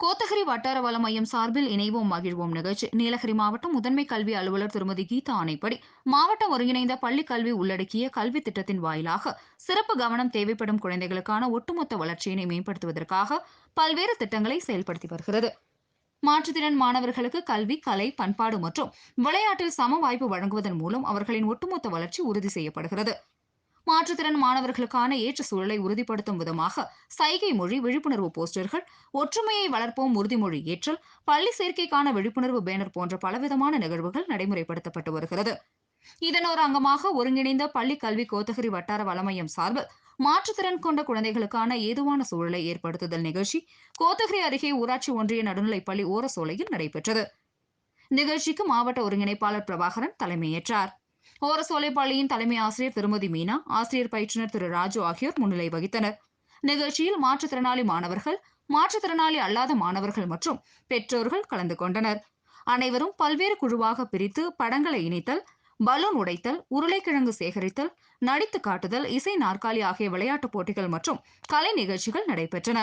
கோத்தகிரி வட்டார வள மையம் சார்பில் இணைவோம் மகிழ்வோம். நிகழ்ச்சி நீலகிரி மாவட்டம் முதன்மை கல்வி அலுவலர் திருமதி கீதா ஆணைப்படி மாவட்ட ஒருங்கிணைந்த பள்ளி கல்வி உள்ளடக்கிய கல்வி திட்டத்தின் வாயிலாக சிறப்பு கவனம் தேவைப்படும் குழந்தைகளுக்கான ஒட்டுமொத்த வளர்ச்சியினை மேம்படுத்துவதற்காக பல்வேறு திட்டங்களை செயல்படுத்தி வருகிறது. மாற்றுத்திறன் மாணவர்களுக்கு கல்வி கலை பண்பாடு மற்றும் விளையாட்டில் சம வாய்ப்பு வழங்குவதன் மூலம் அவர்களின் ஒட்டுமொத்த வளர்ச்சி உறுதி செய்யப்படுகிறது. மாற்றுத்திறன் மாணவர்களுக்கான ஏற்ற சூழலை உறுதிப்படுத்தும் விதமாக சைகை மொழி விழிப்புணர்வு போஸ்டர்கள் ஒற்றுமையை வளர்ப்போம் உறுதிமொழி ஏற்றல் பள்ளி சேர்க்கைக்கான விழிப்புணர்வு பேனர் போன்ற பலவிதமான நிகழ்வுகள் நடைமுறைப்படுத்தப்பட்டு வருகிறது. இதன் ஒரு அங்கமாக ஒருங்கிணைந்த பள்ளி கல்வி கோத்தகிரி வட்டார வளமையம் சார்பில் மாற்றுத்திறன் கொண்ட குழந்தைகளுக்கான ஏதுவான சூழலை ஏற்படுத்துதல் நிகழ்ச்சி கோத்தகிரி அருகே ஊராட்சி ஒன்றிய நடுநிலைப்பள்ளி ஓரசோலையில் நடைபெற்றது. நிகழ்ச்சிக்கு மாவட்ட ஒருங்கிணைப்பாளர் பிரபாகரன் தலைமையேற்றார். ஓரசோலை பள்ளியின் தலைமை ஆசிரியர் திருமதி மீனா ஆசிரியர் பயிற்றுனர் திரு ராஜு ஆகியோர் முன்னிலை வகித்தனர். நிகழ்ச்சியில் மாற்றுத்திறனாளி மாணவர்கள் மாற்றுத்திறனாளி அல்லாத மாணவர்கள் மற்றும் பெற்றோர்கள் கலந்து கொண்டனர். அனைவரும் பல்வேறு குழுவாக பிரித்து படங்களை இணைத்தல் பலூன் உடைத்தல் உருளைக்கிழங்கு சேகரித்தல் நடித்து காட்டுதல் இசை நாற்காலி ஆகிய விளையாட்டுப் போட்டிகள் மற்றும் கலை நிகழ்ச்சிகள் நடைபெற்றன.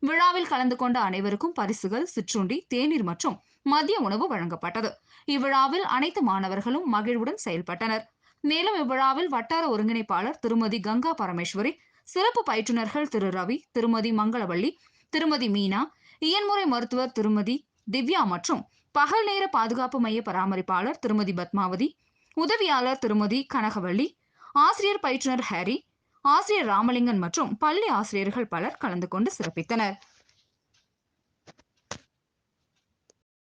விழாவில் கலந்து கொண்ட அனைவருக்கும் பரிசுகள் சிற்றுண்டி தேநீர் மற்றும் மதிய உணவு வழங்கப்பட்டது. இவ்விழாவில் அனைத்து மாணவர்களும் மகிழ்வுடன் செயல்பட்டனர். மேலும் இவ்விழாவில் வட்டார ஒருங்கிணைப்பாளர் திருமதி கங்கா பரமேஸ்வரி சிறப்பு பயிற்றுநர்கள் திரு ரவி திருமதி மங்களவள்ளி திருமதி மீனா இயன்முறை மருத்துவர் திருமதி திவ்யா மற்றும் பகல் நேர பாதுகாப்பு மைய பராமரிப்பாளர் திருமதி பத்மாவதி உதவியாளர் திருமதி கனகவள்ளி ஆசிரியர் பயிற்றுனர் ஹாரி ஆசிரியர் ராமலிங்கன் மற்றும் பள்ளி ஆசிரியர்கள் பலர் கலந்து கொண்டு சிறப்பித்தனர்.